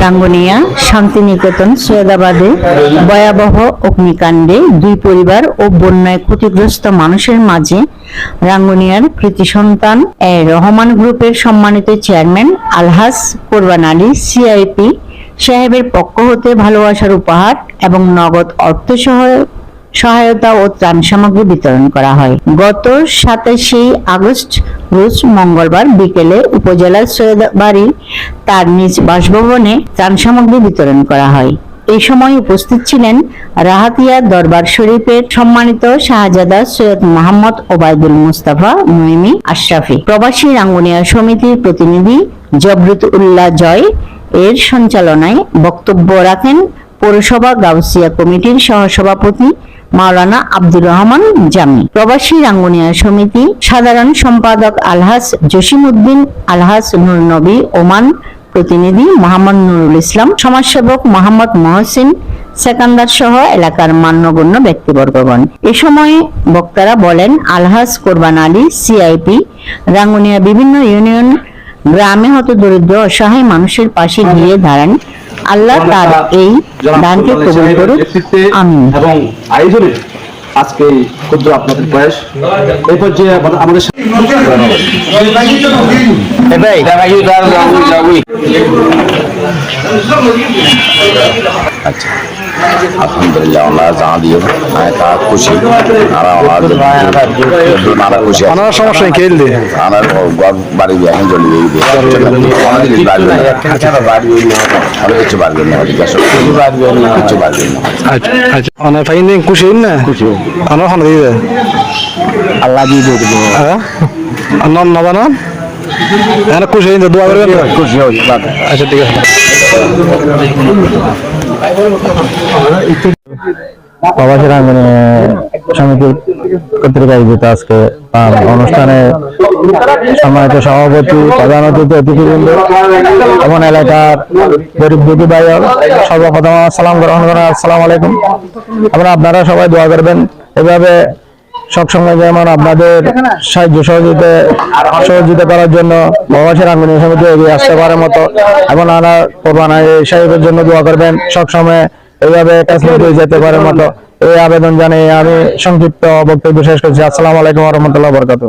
রাঙ্গুনিয়া, শান্তিনিকেতন, সৈয়দাবাদে ভয়াবহ অগ্নিকাণ্ডে দুই পরিবার ও বন্যায় ক্ষতিগ্রস্ত মানুষের মাঝে রাঙ্গুনিয়ার কৃতি সন্তান এ রহমান গ্রুপের সম্মানিত চেয়ারম্যান আলহাস কোরবান আলী, সিআইপি সাহেবের পক্ষ হতে ভালোবাসার উপহার এবং নগদ অর্থ সহ সহায়তা ও ত্রাণ সামগ্রী বিতরণ করা হয়। গত সাতাশে আগস্ট, রোজ মঙ্গলবার বিকেলে উপজেলার সৈয়দবাড়ি তার নিজ বাসভবনে ত্রাণ সামগ্রী বিতরণ করা হয়। এই সময় উপস্থিত ছিলেন রাহাতিয়া দরবার শরীফের সম্মানিত শাহজাদা সৈয়দ মোহাম্মদ ওবায়দুল মুস্তাফা নইমি আশরাফি, প্রবাসী রাঙ্গুনিয়া সমিতির প্রতিনিধি জবরুত উল্লাহ জয় এর সঞ্চালনায় বক্তব্য রাখেন পৌরসভা গাউসিয়া কমিটির সহসভাপতি মাওলানা আব্দুর রহমান জামি। প্রবাসী রাঙ্গুনিয়া সমিতি সাধারণ সম্পাদক আলহাস জসিমউদ্দিন আলহাস নুর নবী ওমান, প্রতিনিধি মোহাম্মদ নুরুল ইসলাম, সমাজসেবক মোহাম্মদ মহসিন, সেকান্দার সহ এলাকার মান্যগণ্য ব্যক্তিবর্গগণ। এ সময় বক্তারা বলেন আলহাস কোরবান আলী সিআইপি রাঙ্গুনিয়া বিভিন্ন ইউনিয়ন, গ্রামে হত দরিদ্র অসহায় মানুষের পাশে গিয়ে দাঁড়ান। আল্লাহ তার এই দানকে কবুল করুক। আমিন। এবং আয়োজনে আজকে ক্ষুদ্র আপনাদের প্রয়াস এই পর্যায়ে আমাদের- সাথে- আলহামদুলিল্লাহ আল্লাহ জানা দিও। আমি তা খুশি। আর আমার খুশি। আছে। সমস্যা নেই খেল দিয়ে আমার বাড়ি এখন চলে গিয়ে বাড়বে না কিছু না কিছু বাড়বে না আচ্ছা আচ্ছা। ফাইন খুশি না? খুশি অনেক ফোন দিয়ে দেয় আল্লাহ দিয়ে দিয়ে দেবো হ্যাঁ নন না হ্যাঁ খুশি হইন দোয়া করবেন খুশি আচ্ছা ঠিক আছে। আয়োজিত আজকে অনুষ্ঠানে সম্মানিত সভাপতি অতিথি এলাকার গরিব দুটি গ্রহণ আসসালাম আলাইকুম। আপনারা সবাই দোয়া করবেন। এভাবে সবসময় যেমন আপনাদের সাহায্য সহযোগিতা সহযোগিতা করার জন্য প্রবাসী রাঙ্গনী সমিতি এগিয়ে আসতে পারার মতো এবং আমরা কোরবানা সাহেবের জন্য দোয়া করবেন সবসময় এইভাবে কাশ্মীর যেতে পারার মতো। এই আবেদন জানিয়ে আমি সংক্ষিপ্ত বক্তব্য শেষ করছি। আসসালামু আলাইকুম রহমতুল্লাহ বরকাতু